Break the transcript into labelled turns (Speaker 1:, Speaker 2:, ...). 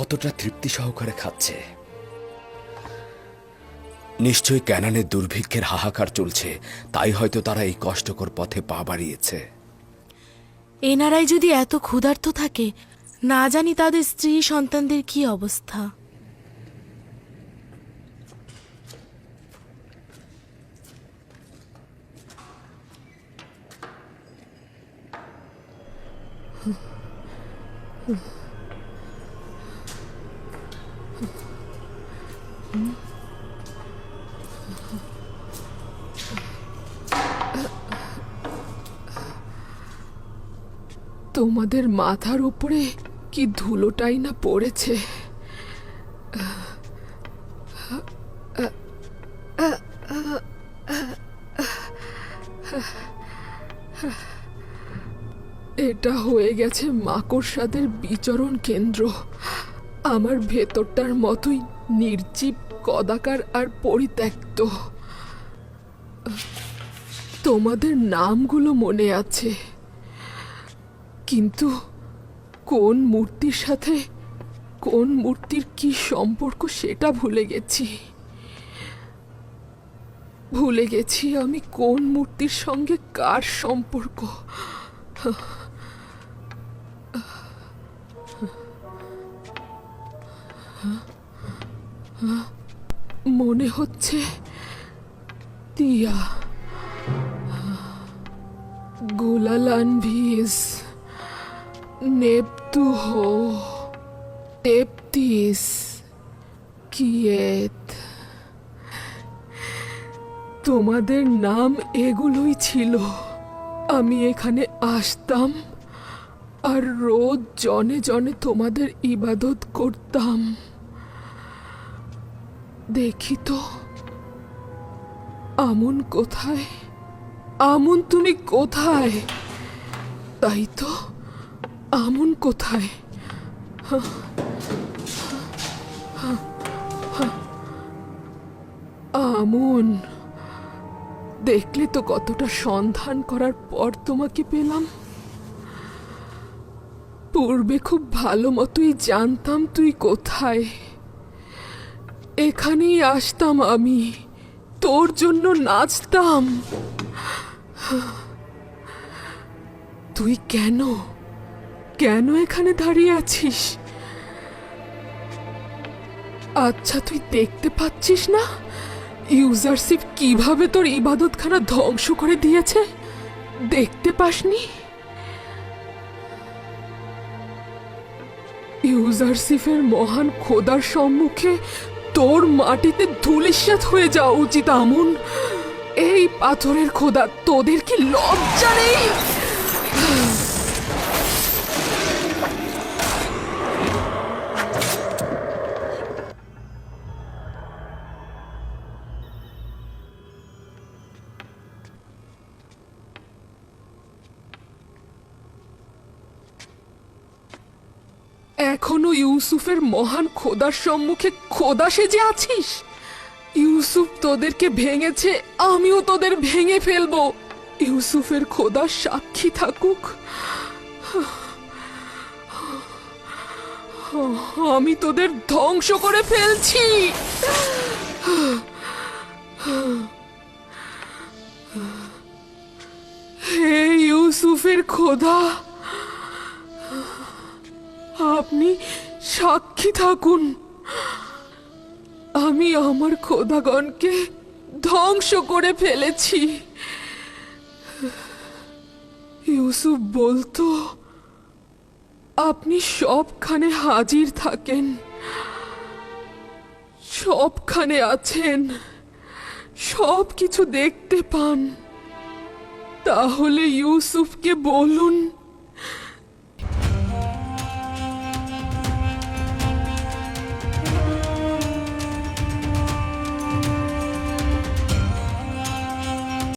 Speaker 1: কতটা তৃপ্তি সহকারে খাচ্ছে। নিশ্চয়ই ক্যানানের দুর্ভিক্ষের হাহাকার চলছে, তাই হয়তো তারা এই কষ্টকর পথে পা বাড়িয়েছে।
Speaker 2: এনারাই যদি এত ক্ষুধার্ত থাকে, না জানি তাদের স্ত্রী সন্তানদের কি অবস্থা।
Speaker 3: তোমাদের মাথার উপরে কি ধুলোটাই না পড়েছে? এটা হয়ে গেছে মাকড়সাদের বিচরণ কেন্দ্র। আমার ভেতরটার মতোই নির্জীব, কদাকার আর পরিত্যক্ত। তোমাদের নামগুলো মনে আছে। কিন্তু কোন মূর্তির সাথে কোন মূর্তির কি সম্পর্ক সেটা ভুলে গেছি। ভুলে গেছি আমি কোন মূর্তির সঙ্গে কার সম্পর্ক। মনে হচ্ছে তিয়া Gulalanvis Neptuho Teptis কিয়েত। তোমাদের নাম এগুলোই ছিল। আমি এখানে আসতাম আর রোজ জনে জনে তোমাদের ইবাদত করতাম। দেখি তো, আমন কোথায়? আমন তুমি কোথায়? তাই তো? আমন কোথায়? আমন। দেখলে তো কতটা সন্ধান করার পর তোমাকে পেলাম। পূর্বে খুব ভালো মতোই জানতাম তুই কোথায়। এখানেই আসতাম আমি। তোর জন্য নাচতাম। তুই কেন কেন এখানে দাঁড়িয়ে আছিস? আচ্ছা তুই দেখতে পাচ্ছিস না? ইউজারশিপ কীভাবে তোর ইবাদতখানা ধ্বংস করে দিয়েছে? দেখতে পাসনি? ইউজারশিপের মহান খোদার সম্মুখে তোর মাটিতে ধুলিস্যাৎ হয়ে যাওয়া উচিত, আমন। এই পাথরের খোদা, তোদের কি লজ্জা নেই? এখনও ইউসুফের মহান খোদার সম্মুখে খোদা সেজে আছিস? ইউসুফ তোদেরকে ভেঙেছে, আমিও তোদের ভেঙে ফেলব। ইউসুফের খোদা সাক্ষী থাকুক। আমি তোদের ধ্বংস করে ফেলছি। হে ইউসুফের খোদা! আপনি সাক্ষী থাকুন। আমি আমার খোদাগণকে ধ্বংস করে ফেলেছি। ইউসুফ বলতো, আপনি সবখানে হাজির থাকেন। সবখানে আছেন। সব কিছু দেখতে পান। তাহলে ইউসুফকে বলুন